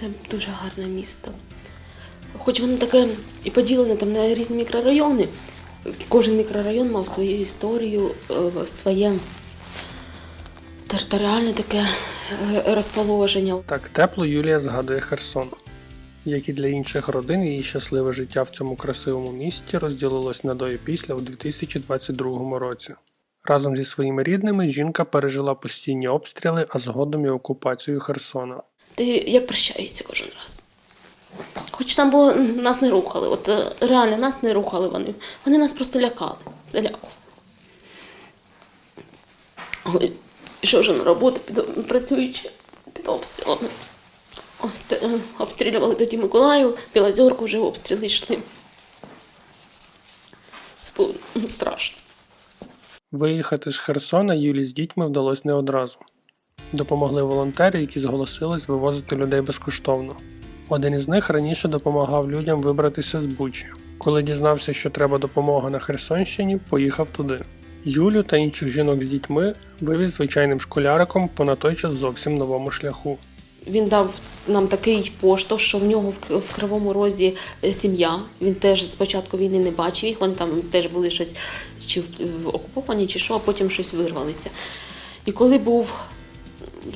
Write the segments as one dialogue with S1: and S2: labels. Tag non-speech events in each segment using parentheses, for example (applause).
S1: Це дуже гарне місто. Хоч воно таке і поділене там на різні мікрорайони. Кожен мікрорайон мав свою історію, е, своє територіальне таке е, розположення.
S2: Так тепло Юлія згадує Херсон. Як і для інших родин, її щасливе життя в цьому красивому місті розділилось на до і після у 2022 році. Разом зі своїми рідними жінка пережила постійні обстріли, а згодом і окупацію Херсона.
S1: Ти як прощаєшся кожен раз. Хоч там було, нас не рухали, от е, реально нас не рухали вони. Вони нас просто лякали, залякували. Але що ж на роботу, під, працюючи під обстрілами. Е, обстрілювали тоді Миколаїв, Білозерку вже обстріли йшли. Це було страшно.
S2: Виїхати з Херсона Юлі з дітьми вдалося не одразу. Допомогли волонтери, які зголосились вивозити людей безкоштовно. Один із них раніше допомагав людям вибратися з Бучі. Коли дізнався, що треба допомога на Херсонщині, поїхав туди. Юлю та інших жінок з дітьми вивіз звичайним школяриком по на той час зовсім новому шляху.
S1: Він дав нам такий поштовх, що в нього в, Кривому Розі е, сім'я. Він теж з початку війни не бачив їх. Вони там теж були щось чи окуповані, чи що, а потім щось вирвалися. І коли був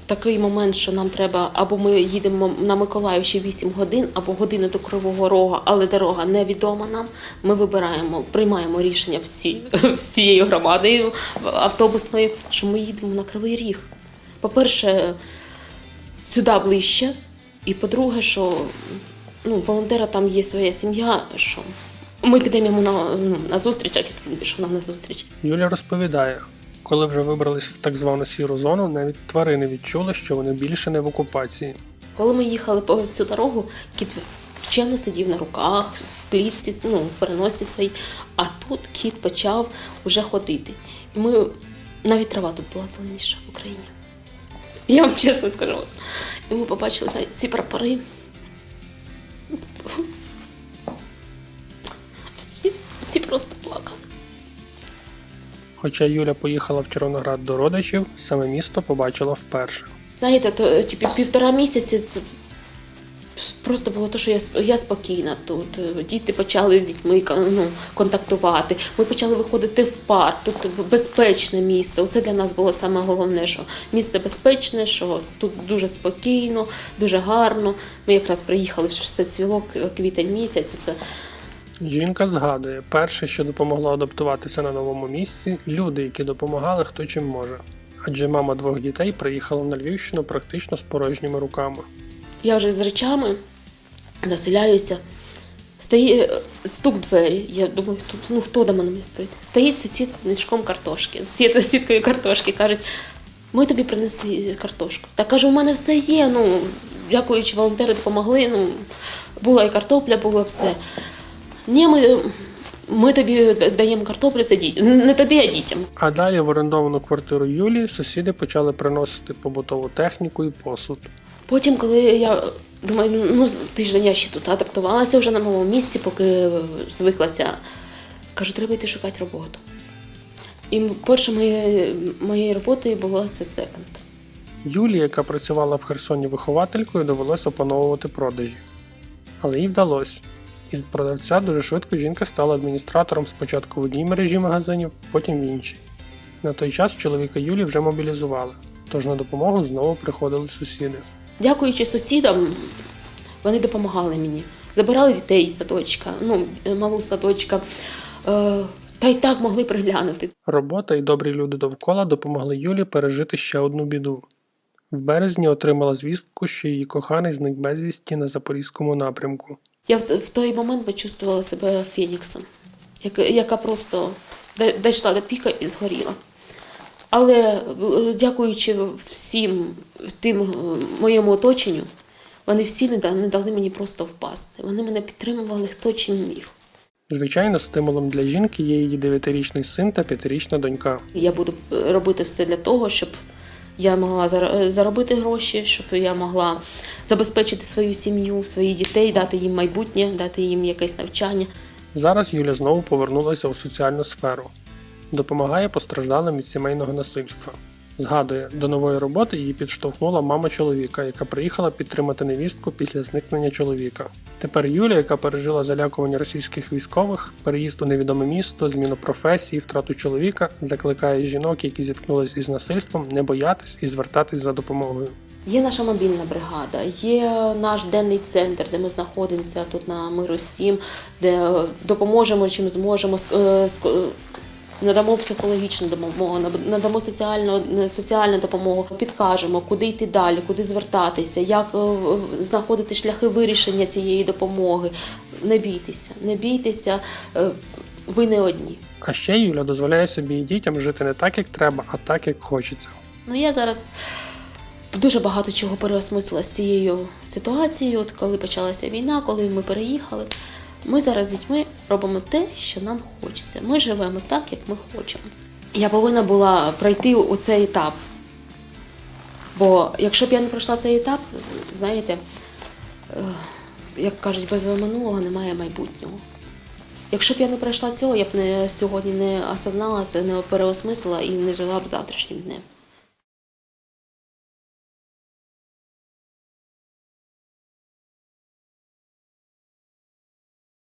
S1: такий момент, що нам треба, або ми їдемо на Миколаїв ще 8 годин, або годину до Кривого Рога, але дорога невідома нам. Ми вибираємо, приймаємо рішення всі, (laughs) всією громадою автобусною, що ми їдемо на Кривий Ріг. По-перше, сюди ближче. І по-друге, що ну, волонтера там є своя сім'я, що ми підемо йому на, ну, на зустріч, як він пішов нам на зустріч.
S2: Юля розповідає, коли вже вибрались в так звану сіру зону, навіть тварини відчули, що вони більше не в окупації.
S1: Коли ми їхали по цю дорогу, кіт вчено сидів на руках, в клітці, ну, в переносці своїй, а тут кіт почав вже ходити. І ми навіть трава тут була зеленіша в Україні. Я вам чесно скажу. І ми побачили ці прапори. Це було-
S2: Хоча Юля поїхала в Червоноград до родичів, саме місто побачила вперше.
S1: Знаєте, то типу, півтора місяці це просто було те, що я, я спокійна тут. Е, Діти почали з дітьми ну, контактувати. Ми почали виходити в парк. Тут безпечне місце. Оце для нас було саме головне, що місце безпечне, що тут дуже спокійно, дуже гарно. Ми якраз приїхали, все цвіло квітень місяць. Це
S2: Жінка згадує, перше, що допомогло адаптуватися на новому місці, люди, які допомагали хто чим може. Адже мама двох дітей приїхала на Львівщину практично з порожніми руками.
S1: Я вже з речами заселяюся. Стає стук в двері. Я думаю, тут ну хто до мене прийти? Стоїть сусід з мішком картошки, з сіткою картошки. Кажуть, ми тобі принесли картошку. Та кажу, у мене все є. Ну, дякуючи, волонтери допомогли. Ну, була і картопля, було все. Ні, ми, ми тобі даємо картоплю, це дітям. Не тобі, а дітям.
S2: А далі в орендовану квартиру Юлії сусіди почали приносити побутову техніку і посуд.
S1: Потім, коли я думаю, ну тиждень я ще тут адаптувалася вже на новому місці, поки звиклася, кажу, треба йти шукати роботу. І м- першою моєю, моєю роботою було це секонд.
S2: Юлі, яка працювала в Херсоні вихователькою, довелося опановувати продажі. Але їй вдалося. Із продавця дуже швидко жінка стала адміністратором спочатку в одній мережі магазинів, потім в іншій. На той час чоловіка Юлі вже мобілізували, тож на допомогу знову приходили сусіди.
S1: Дякуючи сусідам, вони допомагали мені. Забирали дітей з садочка, ну, малу садочка, е, та й так могли приглянути.
S2: Робота і добрі люди довкола допомогли Юлі пережити ще одну біду. В березні отримала звістку, що її коханий зник безвісті на запорізькому напрямку.
S1: Я в, в той момент почувствувала себе феніксом, яка, яка просто дійшла до піка і згоріла. Але е, дякуючи всім тим е, моєму оточенню, вони всі не дали, не дали мені просто впасти. Вони мене підтримували хто чим міг.
S2: Звичайно, стимулом для жінки є її 9-річний син та 5-річна донька.
S1: Я буду е, робити все для того, щоб я могла е, заробити гроші, щоб я могла забезпечити свою сім'ю, своїх дітей, дати їм майбутнє, дати їм якесь навчання.
S2: Зараз Юля знову повернулася у соціальну сферу, допомагає постраждалим від сімейного насильства. Згадує, до нової роботи її підштовхнула мама чоловіка, яка приїхала підтримати невістку після зникнення чоловіка. Тепер Юля, яка пережила залякування російських військових, переїзд у невідоме місто, зміну професії, втрату чоловіка, закликає жінок, які зіткнулись із насильством, не боятись і звертатись за допомогою.
S1: Є наша мобільна бригада, є наш денний центр, де ми знаходимося тут на Миру 7, де е, допоможемо чим зможемо. Надамо психологічну допомогу, надамо соціальну, соціальну допомогу, підкажемо, куди йти далі, куди звертатися, як е, знаходити шляхи вирішення цієї допомоги. Не бійтеся, не бійтеся, е, ви не одні.
S2: А ще Юля дозволяє собі і дітям жити не так, як треба, а так, як хочеться.
S1: Ну я зараз дуже багато чого переосмислила з цією ситуацією. От коли почалася війна, коли ми переїхали. Ми зараз з дітьми робимо те, що нам хочеться. Ми живемо так, як ми хочемо. Я повинна була пройти у цей етап. Бо якщо б я не пройшла цей етап, знаєте, е, як кажуть, без минулого немає майбутнього. Якщо б я не пройшла цього, я б не сьогодні не осознала це, не переосмислила і не жила б завтрашнім днем.